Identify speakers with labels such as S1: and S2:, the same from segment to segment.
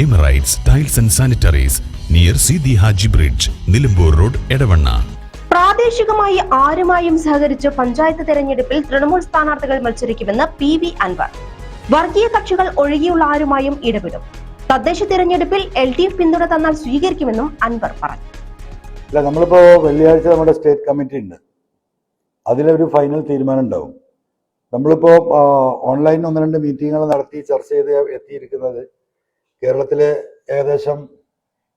S1: Emirates tiles and sanitaries near Sidi Haji bridge Nilambur road Edavanna
S2: പ്രാദേശികമായി ആരുമായും സഹകരിച്ച് പഞ്ചായത്ത് തെരഞ്ഞെടുപ്പിൽ തൃണമൂൽ സ്ഥാനാർത്ഥികൾ മത്സരിക്കുമെന്ന് പി വി അൻവർ. വർഗീയ കക്ഷികൾ ഒഴികെയുള്ള ആരുമായും ഇടപെടും. തദ്ദേശ തെരഞ്ഞെടുപ്പിൽ എൽ ഡി എഫ് പിന്തുണ തന്നാൽ സ്വീകരിക്കുമെന്നും അൻവർ പറഞ്ഞു.
S3: അല്ല നമ്മളിപ്പോ വെള്ളിയാഴ്ച നമ്മുടെ സ്റ്റേറ്റ് കമ്മിറ്റി ഉണ്ട്. അതിലൊരു ഫൈനൽ തീരുമാനം ഉണ്ടാവും. നമ്മളിപ്പോ ഓൺലൈൻ ഒന്ന് രണ്ട് മീറ്റിങ്ങുകൾ നടത്തി ചർച്ച ചെയ്ത് എത്തിയിരിക്കുന്നത് കേരളത്തിലെ ഏകദേശം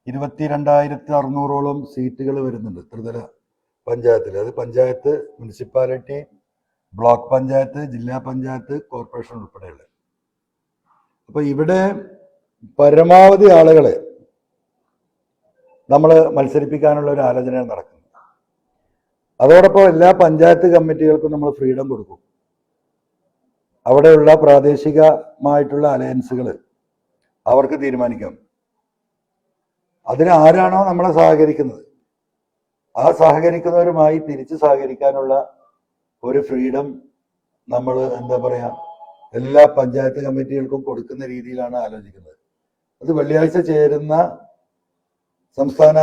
S3: ഇരുപത്തിരണ്ടായിരത്തി അറുന്നൂറോളം സീറ്റുകൾ വരുന്നുണ്ട് ത്രിതല പഞ്ചായത്തിൽ അത് പഞ്ചായത്ത് മുനിസിപ്പാലിറ്റി ബ്ലോക്ക് പഞ്ചായത്ത് ജില്ലാ പഞ്ചായത്ത് കോർപ്പറേഷൻ ഉൾപ്പെടെയുള്ള. അപ്പോൾ ഇവിടെ പരമാവധി ആളുകളെ നമ്മൾ മത്സരിപ്പിക്കാനുള്ള ഒരു ആലോചനയാണ് നടക്കുന്നത്. അതോടൊപ്പം എല്ലാ പഞ്ചായത്ത് കമ്മിറ്റികൾക്കും നമ്മൾ ഫ്രീഡം കൊടുക്കും. അവിടെയുള്ള പ്രാദേശികമായിട്ടുള്ള അലയൻസുകൾ അവർക്ക് തീരുമാനിക്കാം. അതിന് ആരാണോ നമ്മളെ സഹകരിക്കുന്നത്? ആ സഹകരിക്കുന്നവരുമായി തിരിച്ച് സഹകരിക്കാനുള്ള ഒരു ഫ്രീഡം നമ്മൾ എന്താ പറയാ എല്ലാ പഞ്ചായത്ത് കമ്മിറ്റികൾക്കും കൊടുക്കുന്ന രീതിയിലാണ് ആലോചിക്കുന്നത്. അത് വെള്ളിയാഴ്ച ചേരുന്ന സംസ്ഥാന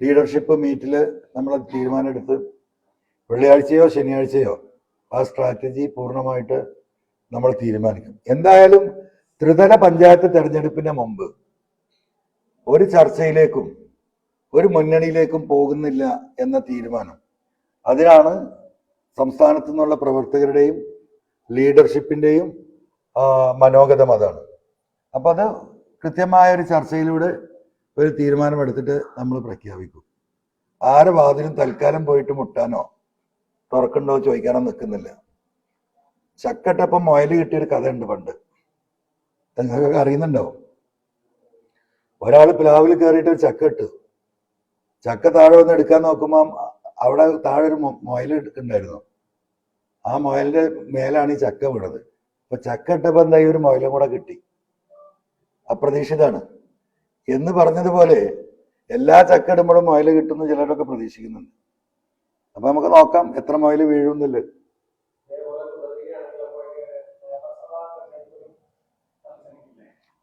S3: ലീഡർഷിപ്പ് മീറ്റിൽ നമ്മൾ തീരുമാനമെടുത്ത് വെള്ളിയാഴ്ചയോ ശനിയാഴ്ചയോ ആ സ്ട്രാറ്റജി പൂർണമായിട്ട് നമ്മൾ തീരുമാനിക്കും. എന്തായാലും ത്രിതല പഞ്ചായത്ത് തെരഞ്ഞെടുപ്പിന് മുമ്പ് ഒരു ചർച്ചയിലേക്കും ഒരു മുന്നണിയിലേക്കും പോകുന്നില്ല എന്ന തീരുമാനം. അതിനാണ് സംസ്ഥാനത്തു നിന്നുള്ള പ്രവർത്തകരുടെയും ലീഡർഷിപ്പിന്റെയും ആ, മനോഗതം അതാണ്. അപ്പൊ അത് കൃത്യമായ ഒരു ചർച്ചയിലൂടെ ഒരു തീരുമാനമെടുത്തിട്ട് നമ്മൾ പ്രഖ്യാപിക്കും. ആരെ വാതിലും തൽക്കാലം പോയിട്ട് മുട്ടാനോ തുറക്കണ്ടോ ചോദിക്കാനോ നിൽക്കുന്നില്ല. ചക്കട്ടപ്പം മൊയൽ കിട്ടിയൊരു കഥയുണ്ട് പണ്ട്. നിങ്ങൾക്കൊക്കെ അറിയുന്നുണ്ടോ ഒരാൾ പ്ലാവിൽ കയറിയിട്ട് ഒരു ചക്ക ഇട്ടു. ചക്ക താഴെ വന്ന് എടുക്കാൻ നോക്കുമ്പോൾ അവിടെ താഴെ ഒരു മുയൽ ഉണ്ടായിരുന്നു ആ മൊയലിന്റെ മേലാണ് ഈ ചക്ക വീണത്. അപ്പൊ ചക്ക ഇട്ടപ്പോ എന്തായി ഒരു മൊയലും കൂടെ കിട്ടി? അപ്രതീക്ഷിതാണ് എന്ന് പറഞ്ഞതുപോലെ എല്ലാ ചക്ക ഇടുമ്പോഴും മുയൽ കിട്ടുന്നു ചിലരൊക്കെ പ്രതീക്ഷിക്കുന്നുണ്ട്. അപ്പൊ നമുക്ക് നോക്കാം എത്ര മുയൽ വീഴുന്നില്ല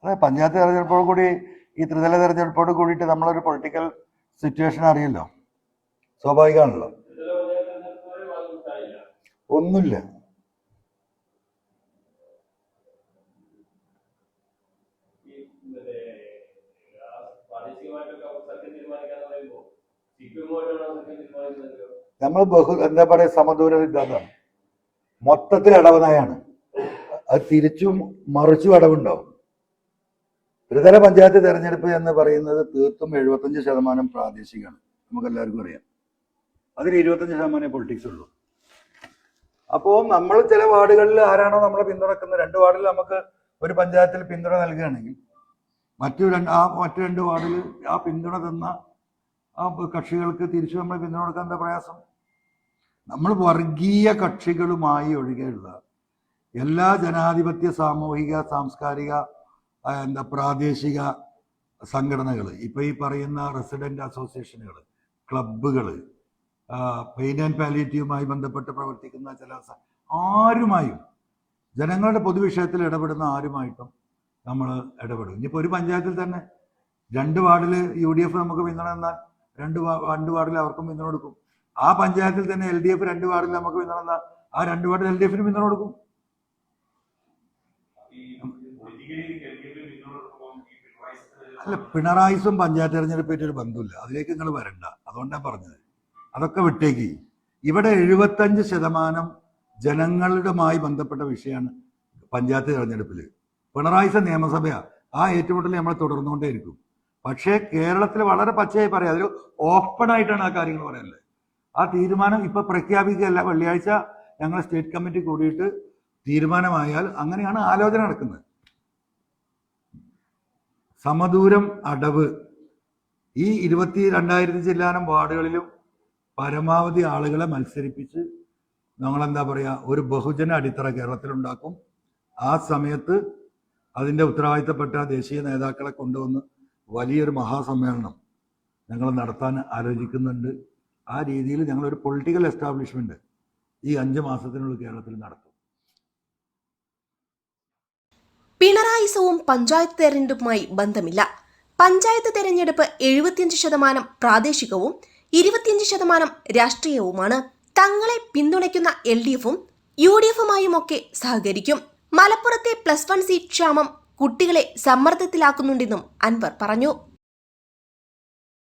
S3: അതെ പഞ്ചായത്ത് തെരഞ്ഞെടുപ്പോട് കൂടി ഈ ത്രിതല തെരഞ്ഞെടുപ്പോട് കൂടിയിട്ട് നമ്മളൊരു പൊളിറ്റിക്കൽ സിറ്റുവേഷൻ അറിയല്ലോ. സ്വാഭാവികമാണല്ലോ ഒന്നുമില്ല. നമ്മൾ ബഹു എന്താ പറയാ സമദൂര സിദ്ധാന്തമാണ് മൊത്തത്തിൽ അടവനായാണ്. അത് തിരിച്ചും മറിച്ചും അടവുണ്ടാവും. ത്രിതല പഞ്ചായത്ത് തെരഞ്ഞെടുപ്പ് എന്ന് പറയുന്നത് തീർത്തും എഴുപത്തഞ്ച് ശതമാനം പ്രാദേശികമാണ്. നമുക്ക് എല്ലാവർക്കും അറിയാം. അതിൽ ഇരുപത്തഞ്ച് ശതമാനം പൊളിറ്റിക്സ് ഉള്ളൂ. അപ്പോൾ നമ്മൾ ചില വാർഡുകളിൽ ആരാണോ നമ്മളെ പിന്തുണക്കുന്നത് രണ്ട് വാർഡിൽ നമുക്ക് ഒരു പഞ്ചായത്തിൽ പിന്തുണ നൽകുകയാണെങ്കിൽ മറ്റു രണ്ട് ആ മറ്റു രണ്ട് വാർഡിൽ ആ പിന്തുണ തന്ന ആ കക്ഷികൾക്ക് തിരിച്ചു നമ്മൾ പിന്തുണ കൊടുക്കാൻ എന്താ പ്രയാസം? നമ്മൾ വർഗീയ കക്ഷികളുമായി ഒഴികെയുള്ള എല്ലാ ജനാധിപത്യ സാമൂഹിക സാംസ്കാരിക എന്താ പ്രാദേശിക സംഘടനകൾ ഇപ്പൊ ഈ പറയുന്ന റെസിഡന്റ് അസോസിയേഷനുകൾ ക്ലബുകൾ പെയിൻ ആൻഡ് പാലിയേറ്റീവുമായി ബന്ധപ്പെട്ട് പ്രവർത്തിക്കുന്ന ചില ആരുമായും ജനങ്ങളുടെ പൊതുവിഷയത്തിൽ ഇടപെടുന്ന ആരുമായിട്ടും നമ്മൾ ഇടപെടും. ഇനിയിപ്പോൾ ഒരു പഞ്ചായത്തിൽ തന്നെ രണ്ട് വാർഡിൽ യു ഡി എഫ് നമുക്ക് പിന്തുണ എന്നാൽ രണ്ട് രണ്ട് വാർഡിൽ അവർക്കും പിന്തുണ കൊടുക്കും. ആ പഞ്ചായത്തിൽ തന്നെ എൽ ഡി എഫ് രണ്ട് വാർഡിൽ നമുക്ക് പിന്തുണ എന്നാൽ ആ രണ്ട് വാർഡിൽ എൽ ഡി എഫിന് പിന്തുണ കൊടുക്കും. അല്ല പിണറായിസും പഞ്ചായത്ത് തെരഞ്ഞെടുപ്പായിട്ട് ഒരു ബന്ധമില്ല അതിലേക്ക് നിങ്ങൾ വരണ്ട. അതുകൊണ്ടാണ് പറഞ്ഞത്. അതൊക്കെ വിട്ടേക്ക്. ഇവിടെ എഴുപത്തഞ്ച് ശതമാനം ജനങ്ങളുമായി ബന്ധപ്പെട്ട വിഷയമാണ് പഞ്ചായത്ത് തെരഞ്ഞെടുപ്പിൽ പിണറായിസ നിയമസഭയാ. ആ ഏറ്റുമുട്ടൽ നമ്മൾ തുടർന്നുകൊണ്ടേയിരിക്കും. പക്ഷേ കേരളത്തിൽ വളരെ പച്ചയായി പറയാം. അതിൽ ഓപ്പൺ ആയിട്ടാണ് ആ കാര്യങ്ങൾ പറയുന്നത് ആ തീരുമാനം ഇപ്പൊ പ്രഖ്യാപിക്കുകയല്ല. വെള്ളിയാഴ്ച ഞങ്ങൾ സ്റ്റേറ്റ് കമ്മിറ്റി കൂടിയിട്ട് തീരുമാനമായാൽ അങ്ങനെയാണ് ആലോചന നടക്കുന്നത്. സമദൂരം അടവ്. ഈ ഇരുപത്തി രണ്ടായിരത്തി ചില്ലാനം വാർഡുകളിലും പരമാവധി ആളുകളെ മത്സരിപ്പിച്ച് നമ്മളെന്താ പറയുക ഒരു ബഹുജന അടിത്തറ കേരളത്തിലുണ്ടാക്കും. ആ സമയത്ത് അതിന്റെ ഉത്തരവാദിത്തപ്പെട്ട ദേശീയ നേതാക്കളെ കൊണ്ടുവന്ന് വലിയൊരു മഹാസമ്മേളനം ഞങ്ങൾ നടത്താൻ ആലോചിക്കുന്നുണ്ട്. ആ രീതിയിൽ ഞങ്ങളൊരു പൊളിറ്റിക്കൽ എസ്റ്റാബ്ലിഷ്മെന്റ് ഈ അഞ്ച് മാസത്തിനുള്ളിൽ കേരളത്തിൽ നടത്തും.
S2: പിണറായിസവും പഞ്ചായത്ത് തെരഞ്ഞെടുപ്പുമായി ബന്ധമില്ല. പഞ്ചായത്ത് തെരഞ്ഞെടുപ്പ് എഴുപത്തിയഞ്ച് ശതമാനം പ്രാദേശികവും ഇരുപത്തിയഞ്ച് ശതമാനം രാഷ്ട്രീയവുമാണ്. തങ്ങളെ പിന്തുണയ്ക്കുന്ന എൽ ഡി എഫും യു ഡി എഫുമായുമൊക്കെ സഹകരിക്കും. മലപ്പുറത്തെ പ്ലസ് വൺ സീറ്റ് ക്ഷാമം കുട്ടികളെ സമ്മർദ്ദത്തിലാക്കുന്നുണ്ടെന്നും അൻവർ പറഞ്ഞു.